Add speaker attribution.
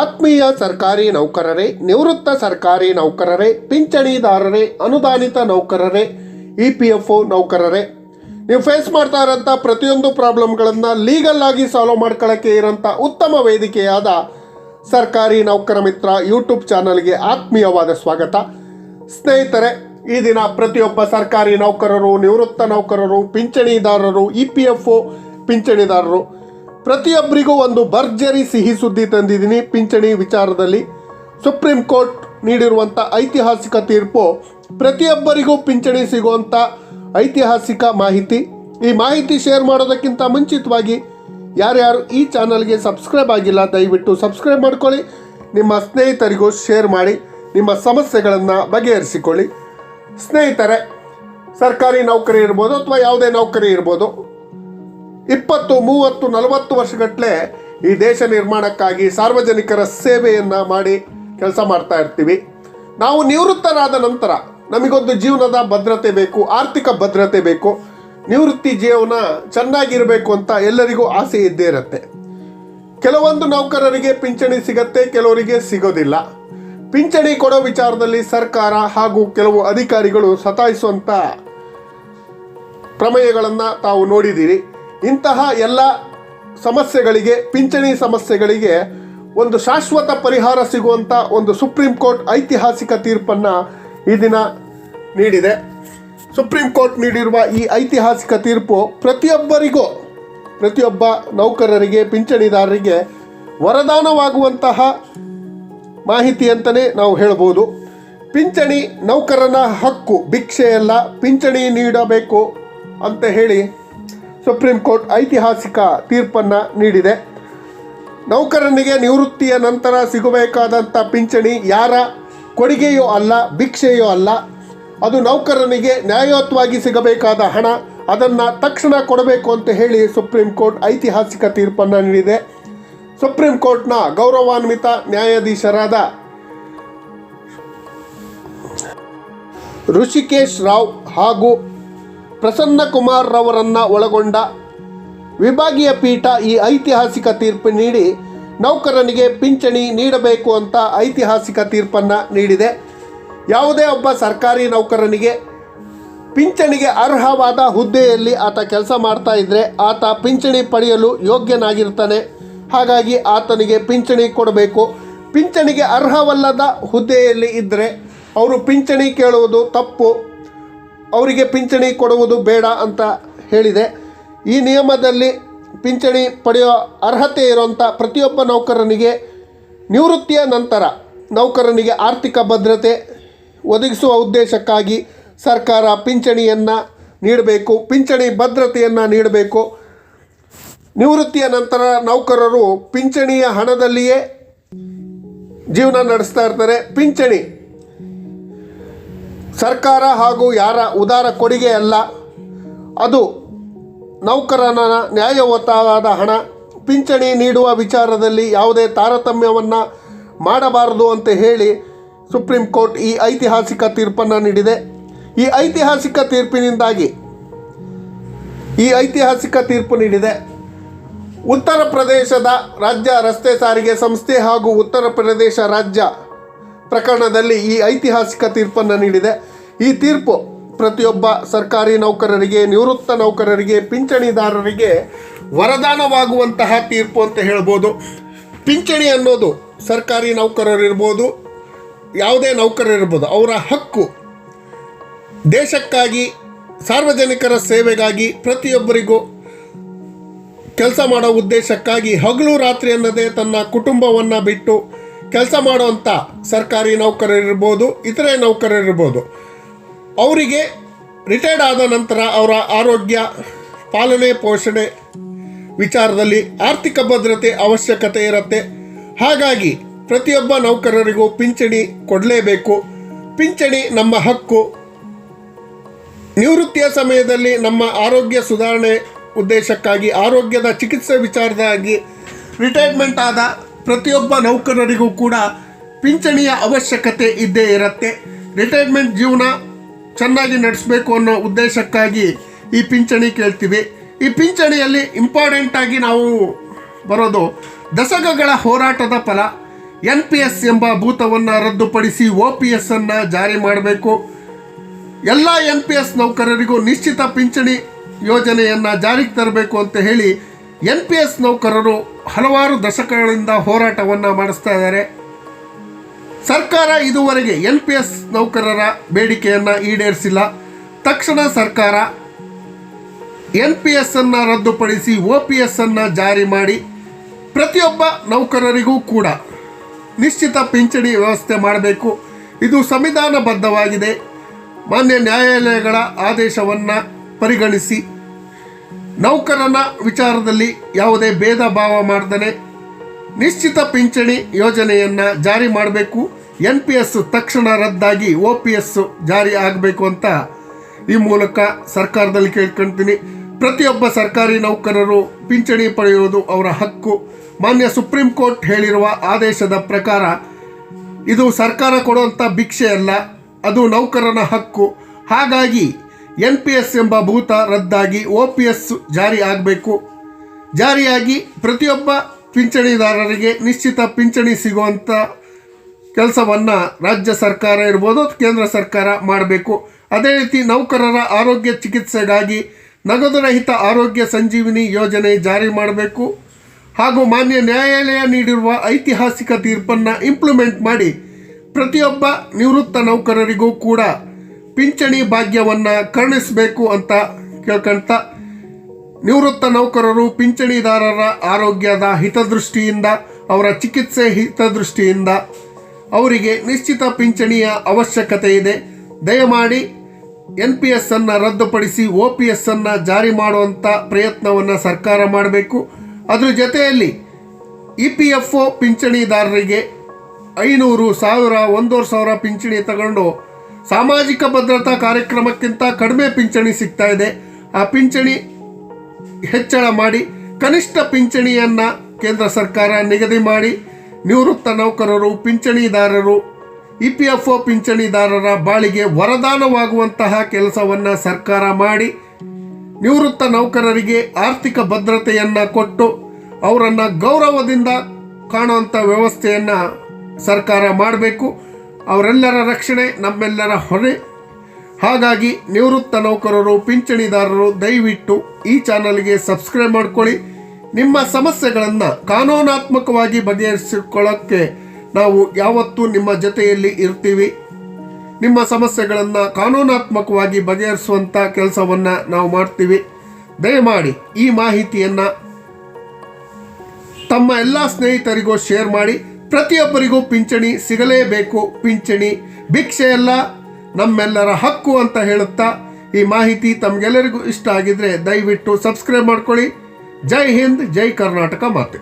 Speaker 1: ಆತ್ಮೀಯ ಸರ್ಕಾರಿ ನೌಕರರೇ, ನಿವೃತ್ತ ಸರ್ಕಾರಿ ನೌಕರರೇ, ಪಿಂಚಣಿದಾರರೇ, ಅನುದಾನಿತ ನೌಕರರೇ, ಇ ಪಿ ಎಫ್ ಒ ನೌಕರರೇ, ನೀವು ಫೇಸ್ ಮಾಡ್ತಾ ಇರೋಂಥ ಪ್ರತಿಯೊಂದು ಪ್ರಾಬ್ಲಮ್ಗಳನ್ನು ಲೀಗಲ್ ಆಗಿ ಸಾಲ್ವ್ ಮಾಡ್ಕೊಳ್ಳೋಕ್ಕೆ ಇರೋಂಥ ಉತ್ತಮ ವೇದಿಕೆಯಾದ ಸರ್ಕಾರಿ ನೌಕರ ಮಿತ್ರ ಯೂಟ್ಯೂಬ್ ಚಾನಲ್ಗೆ ಆತ್ಮೀಯವಾದ ಸ್ವಾಗತ. ಸ್ನೇಹಿತರೆ, ಈ ದಿನ ಪ್ರತಿಯೊಬ್ಬ ಸರ್ಕಾರಿ ನೌಕರರು, ನಿವೃತ್ತ ನೌಕರರು, ಪಿಂಚಣಿದಾರರು, ಇ ಪಿ ಎಫ್ ಒ ಪಿಂಚಣಿದಾರರು ಪ್ರತಿಯೊಬ್ಬರಿಗೂ ಒಂದು ಭರ್ಜರಿ ಸಿಹಿ ಸುದ್ದಿ ತಂದಿದ್ದೀನಿ. ಪಿಂಚಣಿ ವಿಚಾರದಲ್ಲಿ ಸುಪ್ರೀಂ ಕೋರ್ಟ್ ನೀಡಿರುವಂಥ ಐತಿಹಾಸಿಕ ತೀರ್ಪು, ಪ್ರತಿಯೊಬ್ಬರಿಗೂ ಪಿಂಚಣಿ ಸಿಗುವಂಥ ಐತಿಹಾಸಿಕ ಮಾಹಿತಿ. ಈ ಮಾಹಿತಿ ಶೇರ್ ಮಾಡೋದಕ್ಕಿಂತ ಮುಂಚಿತವಾಗಿ ಯಾರ್ಯಾರು ಈ ಚಾನಲ್ಗೆ ಸಬ್ಸ್ಕ್ರೈಬ್ ಆಗಿಲ್ಲ, ದಯವಿಟ್ಟು ಸಬ್ಸ್ಕ್ರೈಬ್ ಮಾಡ್ಕೊಳ್ಳಿ. ನಿಮ್ಮ ಸ್ನೇಹಿತರಿಗೂ ಶೇರ್ ಮಾಡಿ, ನಿಮ್ಮ ಸಮಸ್ಯೆಗಳನ್ನು ಬಗೆಹರಿಸಿಕೊಳ್ಳಿ. ಸ್ನೇಹಿತರೆ, ಸರ್ಕಾರಿ ನೌಕರಿ ಇರ್ಬೋದು ಅಥವಾ ಯಾವುದೇ ನೌಕರಿ ಇರ್ಬೋದು ಇಪ್ಪತ್ತು, ಮೂವತ್ತು, ನಲವತ್ತು ವರ್ಷಗಟ್ಟಲೆ ಈ ದೇಶ ನಿರ್ಮಾಣಕ್ಕಾಗಿ ಸಾರ್ವಜನಿಕರ ಸೇವೆಯನ್ನು ಮಾಡಿ ಕೆಲಸ ಮಾಡ್ತಾ ಇರ್ತೀವಿ. ನಾವು ನಿವೃತ್ತರಾದ ನಂತರ ನಮಗೊಂದು ಜೀವನದ ಭದ್ರತೆ ಬೇಕು, ಆರ್ಥಿಕ ಭದ್ರತೆ ಬೇಕು. ನಿವೃತ್ತಿ ಜೀವನ ಚೆನ್ನಾಗಿರಬೇಕು ಅಂತ ಎಲ್ಲರಿಗೂ ಆಸೆ ಇದ್ದೇ ಇರುತ್ತೆ. ಕೆಲವೊಂದು ನೌಕರರಿಗೆ ಪಿಂಚಣಿ ಸಿಗತ್ತೆ, ಕೆಲವರಿಗೆ ಸಿಗೋದಿಲ್ಲ. ಪಿಂಚಣಿ ಕೊಡೋ ವಿಚಾರದಲ್ಲಿ ಸರ್ಕಾರ ಹಾಗೂ ಕೆಲವು ಅಧಿಕಾರಿಗಳು ಸತಾಯಿಸುವಂಥ ಪ್ರಮೇಯಗಳನ್ನು ತಾವು ನೋಡಿದ್ದೀರಿ. ಇಂತಹ ಎಲ್ಲ ಸಮಸ್ಯೆಗಳಿಗೆ, ಪಿಂಚಣಿ ಸಮಸ್ಯೆಗಳಿಗೆ ಒಂದು ಶಾಶ್ವತ ಪರಿಹಾರ ಸಿಗುವಂಥ ಒಂದು ಸುಪ್ರೀಂ ಕೋರ್ಟ್ ಐತಿಹಾಸಿಕ ತೀರ್ಪನ್ನು ಈ ದಿನ ನೀಡಿದೆ. ಸುಪ್ರೀಂ ಕೋರ್ಟ್ ನೀಡಿರುವ ಈ ಐತಿಹಾಸಿಕ ತೀರ್ಪು ಪ್ರತಿಯೊಬ್ಬರಿಗೂ, ಪ್ರತಿಯೊಬ್ಬ ನೌಕರರಿಗೆ, ಪಿಂಚಣಿದಾರರಿಗೆ ವರದಾನವಾಗುವಂತಹ ಮಾಹಿತಿ ಅಂತಲೇ ನಾವು ಹೇಳ್ಬೋದು. ಪಿಂಚಣಿ ನೌಕರನ ಹಕ್ಕು, ಭಿಕ್ಷೆಯಲ್ಲ, ಪಿಂಚಣಿ ನೀಡಬೇಕು ಅಂತ ಹೇಳಿ ಸುಪ್ರೀಂ ಕೋರ್ಟ್ ಐತಿಹಾಸಿಕ ತೀರ್ಪನ್ನು ನೀಡಿದೆ. ನೌಕರನಿಗೆ ನಿವೃತ್ತಿಯ ನಂತರ ಸಿಗಬೇಕಾದಂಥ ಪಿಂಚಣಿ ಯಾರ? ಕೊಡುಗೆಯೋ ಅಲ್ಲ, ಭಿಕ್ಷೆಯೋ ಅಲ್ಲ. ಅದು ನೌಕರನಿಗೆ ನ್ಯಾಯಯುತವಾಗಿ ಸಿಗಬೇಕಾದ ಹಣ, ಅದನ್ನು ತಕ್ಷಣ ಕೊಡಬೇಕು ಅಂತ ಹೇಳಿ ಸುಪ್ರೀಂ ಕೋರ್ಟ್ ಐತಿಹಾಸಿಕ ತೀರ್ಪನ್ನು ನೀಡಿದೆ. ಸುಪ್ರೀಂ ಕೋರ್ಟ್ನ ಗೌರವಾನ್ವಿತ ನ್ಯಾಯಾಧೀಶರಾದ ಋಷಿಕೇಶ್ ರಾವ್ ಹಾಗೂ ಪ್ರಸನ್ನ ಕುಮಾರ್ ರವರನ್ನ ಒಳಗೊಂಡ ವಿಭಾಗೀಯ ಪೀಠ ಈ ಐತಿಹಾಸಿಕ ತೀರ್ಪು ನೀಡಿ ನೌಕರನಿಗೆ ಪಿಂಚಣಿ ನೀಡಬೇಕು ಅಂತ ಐತಿಹಾಸಿಕ ತೀರ್ಪನ್ನು ನೀಡಿದೆ. ಯಾವುದೇ ಒಬ್ಬ ಸರ್ಕಾರಿ ನೌಕರನಿಗೆ ಪಿಂಚಣಿಗೆ ಅರ್ಹವಾದ ಹುದ್ದೆಯಲ್ಲಿ ಆತ ಕೆಲಸ ಮಾಡ್ತಾ ಇದ್ದರೆ ಆತ ಪಿಂಚಣಿ ಪಡೆಯಲು ಯೋಗ್ಯನಾಗಿರ್ತಾನೆ. ಹಾಗಾಗಿ ಆತನಿಗೆ ಪಿಂಚಣಿ ಕೊಡಬೇಕು. ಪಿಂಚಣಿಗೆ ಅರ್ಹವಲ್ಲದ ಹುದ್ದೆಯಲ್ಲಿ ಇದ್ದರೆ ಅವರು ಪಿಂಚಣಿ ಕೇಳುವುದು ತಪ್ಪು. ಅವರಿಗೆ ಪಿಂಚಣಿ ಕೊಡುವುದು ಬೇಡ ಅಂತ ಹೇಳಿದೆ. ಈ ನಿಯಮದಲ್ಲಿ ಪಿಂಚಣಿ ಪಡೆಯೋ ಅರ್ಹತೆ ಇರುವಂಥ ಪ್ರತಿಯೊಬ್ಬ ನೌಕರನಿಗೆ ನಿವೃತ್ತಿಯ ನಂತರ ನೌಕರನಿಗೆ ಆರ್ಥಿಕ ಭದ್ರತೆ ಒದಗಿಸುವ ಉದ್ದೇಶಕ್ಕಾಗಿ ಸರ್ಕಾರ ಪಿಂಚಣಿಯನ್ನು ನೀಡಬೇಕು, ಪಿಂಚಣಿ ಭದ್ರತೆಯನ್ನು ನೀಡಬೇಕು. ನಿವೃತ್ತಿಯ ನಂತರ ನೌಕರರು ಪಿಂಚಣಿಯ ಹಣದಲ್ಲಿಯೇ ಜೀವನ ನಡೆಸ್ತಾ ಇರ್ತಾರೆ. ಪಿಂಚಣಿ ಸರ್ಕಾರ ಹಾಗೂ ಯಾರ ಉದಾರ ಕೊಡುಗೆ ಅಲ್ಲ, ಅದು ನೌಕರನ ನ್ಯಾಯಯುತವಾದ ಹಣ, ಪಿಂಚಣಿ ನೀಡುವ ವಿಚಾರದಲ್ಲಿ ಯಾವುದೇ ತಾರತಮ್ಯವನ್ನು ಮಾಡಬಾರದು ಅಂತ ಹೇಳಿ ಸುಪ್ರೀಂ ಕೋರ್ಟ್ ಈ ಐತಿಹಾಸಿಕ ತೀರ್ಪನ್ನು ನೀಡಿದೆ. ಈ ಐತಿಹಾಸಿಕ ತೀರ್ಪಿನಿಂದಾಗಿ ಈ ಐತಿಹಾಸಿಕ ತೀರ್ಪು ನೀಡಿದೆ. ಉತ್ತರ ಪ್ರದೇಶದ ರಾಜ್ಯ ರಸ್ತೆ ಸಾರಿಗೆ ಸಂಸ್ಥೆ ಹಾಗೂ ಉತ್ತರ ಪ್ರದೇಶ ರಾಜ್ಯ ಪ್ರಕರಣದಲ್ಲಿ ಈ ಐತಿಹಾಸಿಕ ತೀರ್ಪನ್ನು ನೀಡಿದೆ. ಈ ತೀರ್ಪು ಪ್ರತಿಯೊಬ್ಬ ಸರ್ಕಾರಿ ನೌಕರರಿಗೆ, ನಿವೃತ್ತ ನೌಕರರಿಗೆ, ಪಿಂಚಣಿದಾರರಿಗೆ ವರದಾನವಾಗುವಂತಹ ತೀರ್ಪು ಅಂತ ಹೇಳ್ಬೋದು. ಪಿಂಚಣಿ ಅನ್ನೋದು ಸರ್ಕಾರಿ ನೌಕರರಿರ್ಬೋದು, ಯಾವುದೇ ನೌಕರರಿರ್ಬೋದು, ಅವರ ಹಕ್ಕು. ದೇಶಕ್ಕಾಗಿ, ಸಾರ್ವಜನಿಕರ ಸೇವೆಗಾಗಿ ಪ್ರತಿಯೊಬ್ಬರಿಗೂ ಕೆಲಸ ಮಾಡೋ ಉದ್ದೇಶಕ್ಕಾಗಿ ಹಗಲು ರಾತ್ರಿ ಅನ್ನದೇ ತನ್ನ ಕುಟುಂಬವನ್ನು ಬಿಟ್ಟು ಕೆಲಸ ಮಾಡುವಂಥ ಸರ್ಕಾರಿ ನೌಕರರಿರ್ಬೋದು, ಇತರೆ ನೌಕರರಿರ್ಬೋದು, ಅವರಿಗೆ ರಿಟೈರ್ಡ್ ಆದ ನಂತರ ಅವರ ಆರೋಗ್ಯ, ಪಾಲನೆ, ಪೋಷಣೆ ವಿಚಾರದಲ್ಲಿ ಆರ್ಥಿಕ ಭದ್ರತೆ ಅವಶ್ಯಕತೆ ಇರುತ್ತೆ. ಹಾಗಾಗಿ ಪ್ರತಿಯೊಬ್ಬ ನೌಕರರಿಗೂ ಪಿಂಚಣಿ ಕೊಡಲೇಬೇಕು. ಪಿಂಚಣಿ ನಮ್ಮ ಹಕ್ಕು. ನಿವೃತ್ತಿಯ ಸಮಯದಲ್ಲಿ ನಮ್ಮ ಆರೋಗ್ಯ ಸುಧಾರಣೆ ಉದ್ದೇಶಕ್ಕಾಗಿ, ಆರೋಗ್ಯದ ಚಿಕಿತ್ಸೆ ವಿಚಾರದಾಗಿ ರಿಟೈರ್ಮೆಂಟ್ ಆದ ಪ್ರತಿಯೊಬ್ಬ ನೌಕರರಿಗೂ ಕೂಡ ಪಿಂಚಣಿಯ ಅವಶ್ಯಕತೆ ಇದ್ದೇ ಇರುತ್ತೆ. ರಿಟೈರ್ಮೆಂಟ್ ಜೀವನ ಚೆನ್ನಾಗಿ ನಡೆಸಬೇಕು ಅನ್ನೋ ಉದ್ದೇಶಕ್ಕಾಗಿ ಈ ಪಿಂಚಣಿ ಕೇಳ್ತೀವಿ. ಈ ಪಿಂಚಣಿಯಲ್ಲಿ ಇಂಪಾರ್ಟೆಂಟ್ ಆಗಿ ನಾವು ಬರೋದು ದಶಕಗಳ ಹೋರಾಟದ ಫಲ. ಎನ್ ಪಿ ಎಸ್ ಎಂಬ ಭೂತವನ್ನು ರದ್ದುಪಡಿಸಿ ಒ ಪಿ ಎಸ್ ಅನ್ನು ಜಾರಿ ಮಾಡಬೇಕು. ಎಲ್ಲ ಎನ್ ಪಿ ಎಸ್ ನೌಕರರಿಗೂ ನಿಶ್ಚಿತ ಪಿಂಚಣಿ ಯೋಜನೆಯನ್ನು ಜಾರಿಗೆ ತರಬೇಕು ಅಂತ ಹೇಳಿ ಎನ್ ಪಿ ಎಸ್ ನೌಕರರು ಹಲವಾರು ದಶಕಗಳಿಂದ ಹೋರಾಟವನ್ನು ಮಾಡಿಸ್ತಾ ಇದ್ದಾರೆ. ಸರ್ಕಾರ ಇದುವರೆಗೆ ಎನ್ ಪಿ ಎಸ್ ನೌಕರರ ಬೇಡಿಕೆಯನ್ನು ಈಡೇರಿಸಿಲ್ಲ. ತಕ್ಷಣ ಸರ್ಕಾರ ಎನ್ ಪಿ ಎಸ್ ಅನ್ನು ರದ್ದುಪಡಿಸಿ ಒ ಪಿ ಎಸ್ ಅನ್ನು ಜಾರಿ ಮಾಡಿ ಪ್ರತಿಯೊಬ್ಬ ನೌಕರರಿಗೂ ಕೂಡ ನಿಶ್ಚಿತ ಪಿಂಚಣಿ ವ್ಯವಸ್ಥೆ ಮಾಡಬೇಕು. ಇದು ಸಂವಿಧಾನಬದ್ಧವಾಗಿದೆ. ಮಾನ್ಯ ನ್ಯಾಯಾಲಯಗಳ ಆದೇಶವನ್ನು ಪರಿಗಣಿಸಿ ನೌಕರನ ವಿಚಾರದಲ್ಲಿ ಯಾವುದೇ ಭೇದ ಭಾವ ಮಾಡ್ದೇ ನಿಶ್ಚಿತ ಪಿಂಚಣಿ ಯೋಜನೆಯನ್ನು ಜಾರಿ ಮಾಡಬೇಕು. ಎನ್ ಪಿ ಎಸ್ ತಕ್ಷಣ ರದ್ದಾಗಿ ಒ ಪಿ ಎಸ್ ಜಾರಿ ಆಗಬೇಕು ಅಂತ ಈ ಮೂಲಕ ಸರ್ಕಾರದಲ್ಲಿ ಕೇಳ್ಕೊಳ್ತೀನಿ ಪ್ರತಿಯೊಬ್ಬ ಸರ್ಕಾರಿ ನೌಕರರು ಪಿಂಚಣಿ ಪಡೆಯುವುದು ಅವರ ಹಕ್ಕು. ಮಾನ್ಯ ಸುಪ್ರೀಂ ಕೋರ್ಟ್ ಹೇಳಿರುವ ಆದೇಶದ ಪ್ರಕಾರ ಇದು ಸರ್ಕಾರ ಕೊಡುವಂಥ ಭಿಕ್ಷೆ ಅಲ್ಲ, ಅದು ನೌಕರನ ಹಕ್ಕು. ಹಾಗಾಗಿ ಎನ್ ಪಿ ಎಸ್ ಎಂಬ ಭೂತ ರದ್ದಾಗಿ ಒ ಪಿ ಎಸ್ ಜಾರಿ ಆಗಬೇಕು. ಜಾರಿಯಾಗಿ ಪ್ರತಿಯೊಬ್ಬ ಪಿಂಚಣಿದಾರರಿಗೆ ನಿಶ್ಚಿತ ಪಿಂಚಣಿ ಸಿಗುವಂಥ ಕೆಲಸವನ್ನು ರಾಜ್ಯ ಸರ್ಕಾರ ಇರ್ಬೋದು ಕೇಂದ್ರ ಸರ್ಕಾರ ಮಾಡಬೇಕು. ಅದೇ ರೀತಿ ನೌಕರರ ಆರೋಗ್ಯ ಚಿಕಿತ್ಸೆಗಾಗಿ ನಗದು ರಹಿತ ಆರೋಗ್ಯ ಸಂಜೀವಿನಿ ಯೋಜನೆ ಜಾರಿ ಮಾಡಬೇಕು. ಹಾಗೂ ಮಾನ್ಯ ನ್ಯಾಯಾಲಯ ನೀಡಿರುವ ಐತಿಹಾಸಿಕ ತೀರ್ಪನ್ನು ಇಂಪ್ಲಿಮೆಂಟ್ ಮಾಡಿ ಪ್ರತಿಯೊಬ್ಬ ನಿವೃತ್ತ ನೌಕರರಿಗೂ ಕೂಡ ಪಿಂಚಣಿ ಭಾಗ್ಯವನ್ನು ಕರುಣಿಸಬೇಕು ಅಂತ ಕೇಳ್ಕೊಂತ ನಿವೃತ್ತ ನೌಕರರು ಪಿಂಚಣಿದಾರರ ಆರೋಗ್ಯದ ಹಿತದೃಷ್ಟಿಯಿಂದ, ಅವರ ಚಿಕಿತ್ಸೆ ಹಿತದೃಷ್ಟಿಯಿಂದ ಅವರಿಗೆ ನಿಶ್ಚಿತ ಪಿಂಚಣಿಯ ಅವಶ್ಯಕತೆ ಇದೆ. ದಯಮಾಡಿ ಎನ್ ಪಿ ಎಸ್ ಅನ್ನು ರದ್ದುಪಡಿಸಿ ಒ ಪಿ ಎಸ್ ಅನ್ನು ಜಾರಿ ಮಾಡುವಂಥ ಪ್ರಯತ್ನವನ್ನು ಸರ್ಕಾರ ಮಾಡಬೇಕು. ಅದ್ರ ಜೊತೆಯಲ್ಲಿ ಇ ಪಿ ಎಫ್ ಒ ಪಿಂಚಣಿದಾರರಿಗೆ ಐನೂರು ಸಾವಿರ, ಒಂದೂವರೆ ಸಾವಿರ ಪಿಂಚಣಿ ತಗೊಂಡು ಸಾಮಾಜಿಕ ಭದ್ರತಾ ಕಾರ್ಯಕ್ರಮಕ್ಕಿಂತ ಕಡಿಮೆ ಪಿಂಚಣಿ ಸಿಗ್ತಾ ಇದೆ. ಆ ಪಿಂಚಣಿ ಹೆಚ್ಚಳ ಮಾಡಿ ಕನಿಷ್ಠ ಪಿಂಚಣಿಯನ್ನು ಕೇಂದ್ರ ಸರ್ಕಾರ ನಿಗದಿ ಮಾಡಿ ನಿವೃತ್ತ ನೌಕರರು, ಪಿಂಚಣಿದಾರರು, ಇ ಪಿ ಎಫ್ ಒ ಪಿಂಚಣಿದಾರರ ಬಾಳಿಗೆ ವರದಾನವಾಗುವಂತಹ ಕೆಲಸವನ್ನು ಸರ್ಕಾರ ಮಾಡಿ ನಿವೃತ್ತ ನೌಕರರಿಗೆ ಆರ್ಥಿಕ ಭದ್ರತೆಯನ್ನು ಕೊಟ್ಟು ಅವರನ್ನು ಗೌರವದಿಂದ ಕಾಣುವಂಥ ವ್ಯವಸ್ಥೆಯನ್ನು ಸರ್ಕಾರ ಮಾಡಬೇಕು. ಅವರೆಲ್ಲರ ರಕ್ಷಣೆ ನಮ್ಮೆಲ್ಲರ ಹೊಣೆ. ಹಾಗಾಗಿ ನಿವೃತ್ತ ನೌಕರರು, ಪಿಂಚಣಿದಾರರು, ದಯವಿಟ್ಟು ಈ ಚಾನಲ್ಗೆ ಸಬ್ಸ್ಕ್ರೈಬ್ ಮಾಡ್ಕೊಳ್ಳಿ. ನಿಮ್ಮ ಸಮಸ್ಯೆಗಳನ್ನು ಕಾನೂನಾತ್ಮಕವಾಗಿ ಬಗೆಹರಿಸಿಕೊಳ್ಳೋಕ್ಕೆ ನಾವು ಯಾವತ್ತೂ ನಿಮ್ಮ ಜೊತೆಯಲ್ಲಿ ಇರ್ತೀವಿ. ನಿಮ್ಮ ಸಮಸ್ಯೆಗಳನ್ನು ಕಾನೂನಾತ್ಮಕವಾಗಿ ಬಗೆಹರಿಸುವಂಥ ಕೆಲಸವನ್ನು ನಾವು ಮಾಡ್ತೀವಿ. ದಯಮಾಡಿ ಈ ಮಾಹಿತಿಯನ್ನು ತಮ್ಮ ಎಲ್ಲ ಸ್ನೇಹಿತರಿಗೂ ಶೇರ್ ಮಾಡಿ. ಪ್ರತಿಯೊಬ್ಬರಿಗೂ ಪಿಂಚಣಿ ಸಿಗಲೇಬೇಕು. ಪಿಂಚಣಿ ಭಿಕ್ಷೆ ಎಲ್ಲ ನಮ್ಮೆಲ್ಲರ ಹಕ್ಕು ಅಂತ ಹೇಳುತ್ತಾ ಈ ಮಾಹಿತಿ ತಮಗೆಲ್ಲರಿಗೂ ಇಷ್ಟ ಆಗಿದ್ರೆ ದಯವಿಟ್ಟು ಸಬ್ಸ್ಕ್ರೈಬ್ ಮಾಡ್ಕೊಳ್ಳಿ. ಜೈ ಹಿಂದ್, ಜೈ ಕರ್ನಾಟಕ ಮಾತೆ.